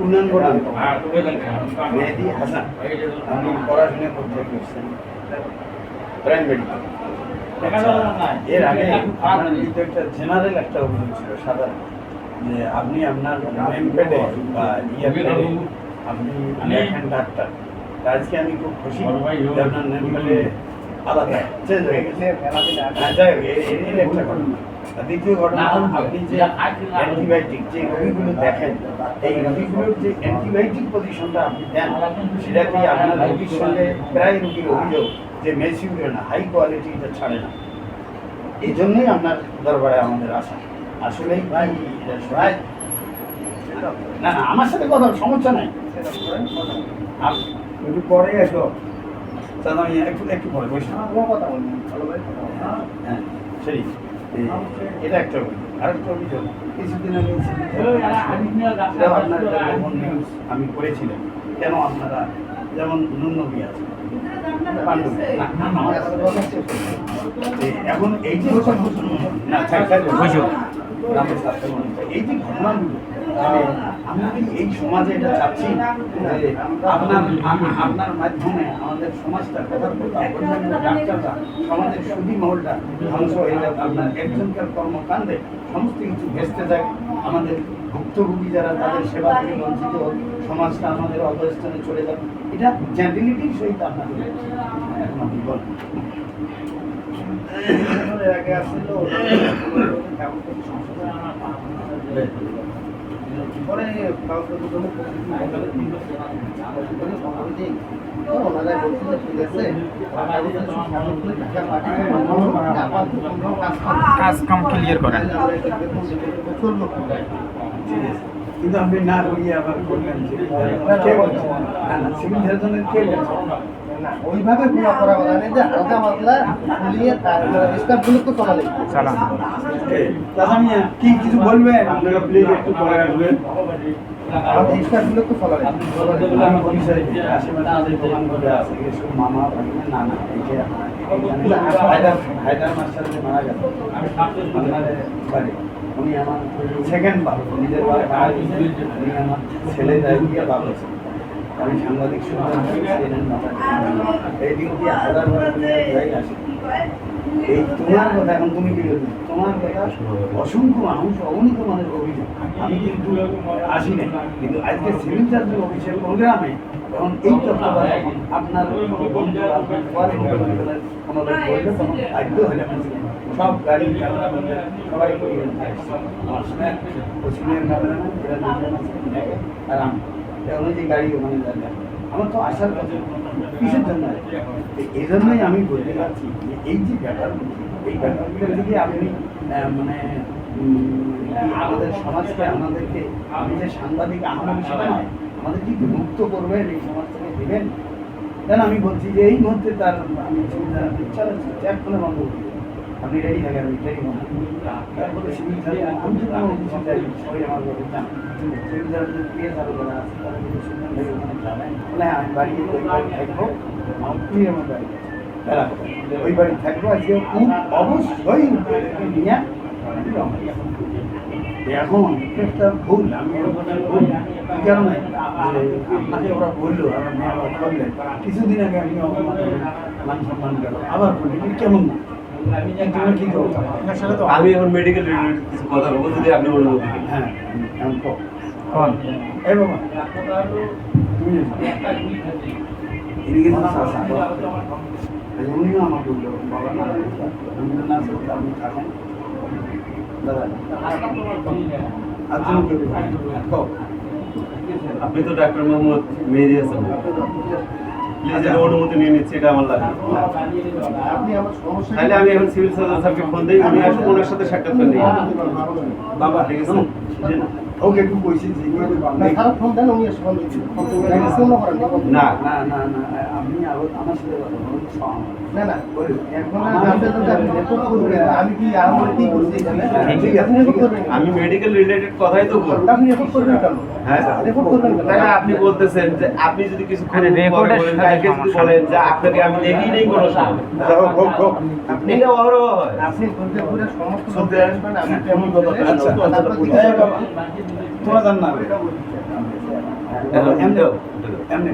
উন্নয়ন বোর্ড মেহেদি হাসান আমি পড়াশোনা করতে করছেন প্রাইমারি এর আগে আপনার কিন্তু একটা জেনারেল একটা অভিযোগ ছিল সাধারণ যে আপনি আপনার মেম পেডে বা ইয়ে পেডে আপনি লেখেন ডাক্তার তা আজকে আমি খুব খুশি যে আপনার নেম পেডে আলাদা চেঞ্জ হয়ে গেছে যাই হোক এ- এ- এর একটা ঘটনা দ্বিতীয় ঘটনা আপনি যে অ্যান্টিবায়োটিক যে রোগীগুলো দেখেন এই রোগীগুলোর যে অ্যান্টিবায়োটিক পজিশনটা আপনি দেন সেটা কি আপনার রোগীর সঙ্গে প্রায় রোগীর অভিযোগ যে মেসিউরে না হাই কোয়ালিটি এটা ছাড়ে না। এই জন্যই আপনার দরবারে আমাদের আসা। আসলেই ভাই এটা সবাই না না আমার সাথে কথা সমস্যা নাই। একটু পরে এসো। দাদা আমি একটু একটু পরে বসে হ্যাঁ সেই এটা একটা অভিযোগ আরেকটা অভিযোগ কিছুদিন আগে আমি করেছিলাম কেন আপনারা যেমন নুনবি আছে এখন এই যে না থাক থাক গ্রামের স্বাস্থ্যমন্ত্রী এই যে ঘটনাগুলো মানে আমরা কি এই সমাজে এটা চাচ্ছি? যে আপনার আপনার মাধ্যমে আমাদের সমাজটা ডাক্তাররা সমাজের সুদী মহলটা ধ্বংস হয়ে যাবে আপনার একজনকার কর্মকাণ্ডে সমস্ত কিছু ভেস্তে যায় আমাদের ভুক্তভোগী যারা, তাদের সেবা থেকে বঞ্চিত সমাজটা আমাদের অবস্থানে চলে যাবে এটা জেন্টিলিটির সহিত আপনাদের। এখন আপনি কাজ কাম ক্লিয়ার করেন কিন্তু আপনি না করিয়ে আবার করলেন না না, সিভিল সার্জনের কে ওইভাবে গুণা করা কথা নেই যে হালকা মাতলা ফুলিয়ে লাগবে দাদা মিয়া কি কিছু বলবেন আপনারা প্লিজ একটু পরে আসবেন আমাদের লাগবে মামা হায়দার মাস্টার যে মারা গেল আপনাদের বাড়ি উনি আমার সেকেন্ড বাবু নিজের উনি আমার ছেলে দায়িত্বে বাবু। আমি সাংবাদিক এই তোমার কথা, এখন তুমি কি তোমার কথা অসংখ্য মানুষ, অগণিত মানুষের অভিযোগ। আমি কিন্তু আসি না কিন্তু আজকে সিভিল সার্জন অফিসের প্রোগ্রামে তখন এই তথ্যটা আপনার বাধ্য হলে সব গাড়ি সবাই আর আমি। অনুযায়ী গাড়ি ওখানে দাঁড়িয়ে আমার তো আসার কথা, কিসের জন্য? এই জন্যই আমি বলতে পারছি যে এই যে ব্যাপারগুলো এই ব্যাপারগুলোর দিকে আপনি মানে আমাদের সমাজকে, আমাদেরকে, আমি যে সাংবাদিক আহমদ হিসেবে নয়, আমাদের কি মুক্ত করবেন এই সমাজ থেকে দেবেন। কেন আমি বলছি যে এই মুহূর্তে তার, আমি আছে ত্যাগ করে বন্ধ করে। আপনি রেডি থাকেন সার্জন আমি তো কোনো কিছু চাই সবাই আমার কথা চান সিভিল সার্জন প্রিয় আরও যারা আছে তারা যদি সুন্দর ভাই ওখানে যাবেন বলে হ্যাঁ, আমি বাড়ি ওই বাড়ি থাকব আমার আমার বাড়ি আছে। তারা কোথায়? ওই বাড়ি থাকব আজকে অবশ্যই নিয়ে। এখন একটা ভুল আমি ওর কথা ভুল কি কারণে যে আপনাকে ওরা বলল আমার মেয়ে করলেন কিছুদিন আগে আমি মান সম্মান গেল আবার বললি এটা কেমন না আমি এখন মেডিকেল রিলেটেড কিছু কথা বলব যদি আপনি অনুমতি দিন। হ্যাঁ এখন কও। কোন? এই বাবা। তুমি এদিকে তো চাচা। এই উনিও আমাকে বলল বাবা না আমি না আপনি থাকেন। আচ্ছা আপনি তো ডাক্তার মোহাম্মদ মেহেদি হাসান। প্লিজ অনুমতি নিয়ে নিচ্ছি এটা আমার লাগে। আপনি আমার সমস্যা তাহলে আমি এখন সিভিল সার্জন স্যারকে ফোন দিই উনি আসুন ওনার সাথে সাক্ষাৎ করে নিই। বাবা ঠিক আছে? ওকে একটু কইছি যে না না না না না না আমি এখন কি আমার কি করছি মেডিকেল রিলেটেড কথাই তো বলব আপনি রেকর্ড করবেন কেন হ্যাঁ রেকর্ড করবেন তাহলে আপনি বলতেছেন যে আপনি যদি কিছু বলেন যে আপনাকে আমি দেখি নেই কোনো আপনি এটা অহরহ হয়। আপনি সমস্ত আমি কেমন আচ্ছা, তোরা জান না। এমনি এমনি। এমনি।